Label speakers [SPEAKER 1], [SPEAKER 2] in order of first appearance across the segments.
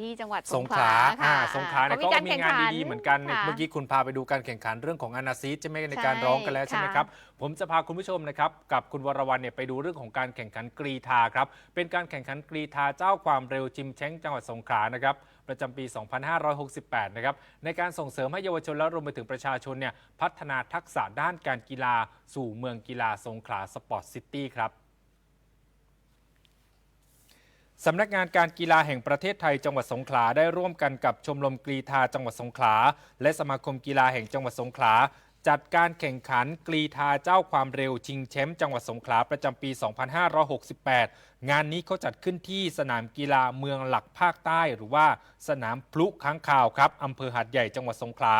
[SPEAKER 1] ที่จังหวัด
[SPEAKER 2] สงขลา
[SPEAKER 1] ค่ะ
[SPEAKER 2] อ่าสงขลาเนี่ย
[SPEAKER 1] เข
[SPEAKER 2] ก็
[SPEAKER 1] ร
[SPEAKER 2] มี
[SPEAKER 1] แข่
[SPEAKER 2] งาน
[SPEAKER 1] ขั
[SPEAKER 2] ดีๆเหมือนกัน
[SPEAKER 1] ค่ะ
[SPEAKER 2] เมื่อกี้คุณพาไปดูการแข่งขันเรื่องของอนาซีใช่ไหมใน
[SPEAKER 1] ใช่
[SPEAKER 2] การร้องกันแล้วใช่ไหม
[SPEAKER 1] ค่ะ
[SPEAKER 2] ครับ ผมจะพาคุณผู้ชมนะครับกับคุณวรวรรณเนี่ยไปดูเรื่องของการแข่งขันกรีธาครับ เป็นการแข่งขันกรีธาเจ้าความเร็วจิมแชงจังหวัดสงขลานะครับประจำปี 2568 นะครับ ในการส่งเสริมให้เยาวชนและรวมไปถึงประชาชนเนี่ยพัฒนาทักษะด้านการกีฬาสู่เมืองกีฬาสงขลาสปอร์ตซิตี้ครับ สำนักงานการกีฬาแห่งประเทศไทยจังหวัดสงขลาได้ร่วมกันกับชมรมกรีธาจังหวัดสงขลา และสมาคมกีฬาแห่งจังหวัดสงขลา จัดการแข่งขันกรีธาเจ้าความเร็วชิงแชมป์จังหวัดสงขลาประจำปี 2568 งานนี้เขาจัดขึ้นที่สนามกีฬาเมืองหลักภาคใต้ หรือว่าสนามพลุค้างคาวครับอำเภอหาดใหญ่จังหวัดสงขลา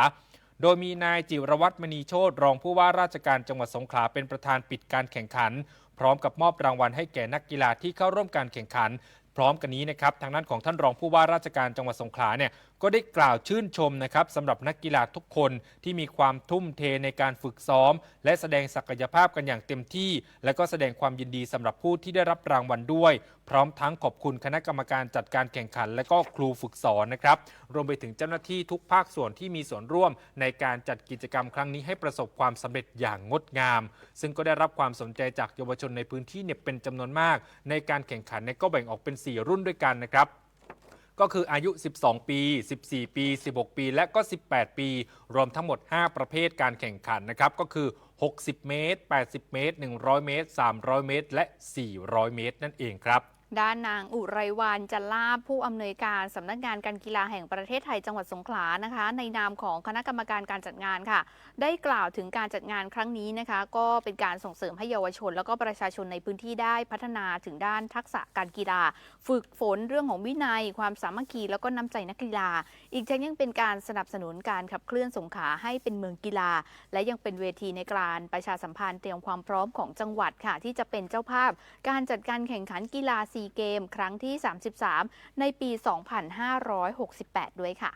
[SPEAKER 2] โดยมีนายจิรวัตรมณีโชตรองผู้ว่าราชการจังหวัดสงขลาเป็นประธานปิดการแข่งขัน พร้อมกับมอบรางวัลให้แก่นักกีฬาที่เข้าร่วมการแข่งขัน พร้อมกันนี้นะครับทางด้านของท่านรองผู้ว่าราชการจังหวัดสงขลาเนี่ยก็ได้กล่าวชื่นชมนะครับสำหรับนักกีฬาทุกคนที่มีความทุ่มเทในการฝึกซ้อม และแสดงศักยภาพกันอย่างเต็มที่ และก็แสดงความยินดีสำหรับผู้ที่ได้รับรางวัลด้วย พร้อมทั้งขอบคุณคณะกรรมการจัดการแข่งขัน และก็ครูฝึกสอนนะครับ รวมไปถึงเจ้าหน้าที่ทุกภาคส่วนที่มีส่วนร่วม ในการจัดกิจกรรมครั้งนี้ให้ประสบความสำเร็จอย่างงดงาม ซึ่งก็ได้รับความสนใจจากเยาวชนในพื้นที่เนี่ยเป็นจำนวนมาก ในการแข่งขันเนี่ยก็แบ่งออกเป็น 4 รุ่นด้วยกันนะครับก็คืออายุ 12 ปี 14 ปี 16 ปี และก็ 18 ปี รวมทั้งหมด 5 ประเภทการแข่งขันนะครับ ก็คือ 60 เมตร 80 เมตร 100 เมตร 300 เมตร และ 400 เมตร นั่นเองครับ
[SPEAKER 1] ด้านนางอุไรวันจันลาภผู้อำนวยการสำนักงานการกีฬาแห่งประเทศไทยจังหวัดสงขลานะคะ ในนามของคณะกรรมการการจัดงานค่ะ ได้กล่าวถึงการจัดงานครั้งนี้นะคะ ก็เป็นการส่งเสริมให้เยาวชน แล้วก็ประชาชนในพื้นที่ได้พัฒนาถึงด้านทักษะการกีฬา ฝึกฝนเรื่องของวินัย ความสามัคคีแล้วก็น้ำใจนักกีฬา อีกทั้งยังเป็นการสนับสนุนการขับเคลื่อนสงขลาให้เป็นเมืองกีฬา และยังเป็นเวทีในการประชาสัมพันธ์เตรียมความพร้อมของจังหวัดค่ะ ที่จะเป็นเจ้าภาพ การจัดการแข่งขันกีฬาซีเกม ครั้งที่ 33 ในปี 2568 ด้วยค่ะ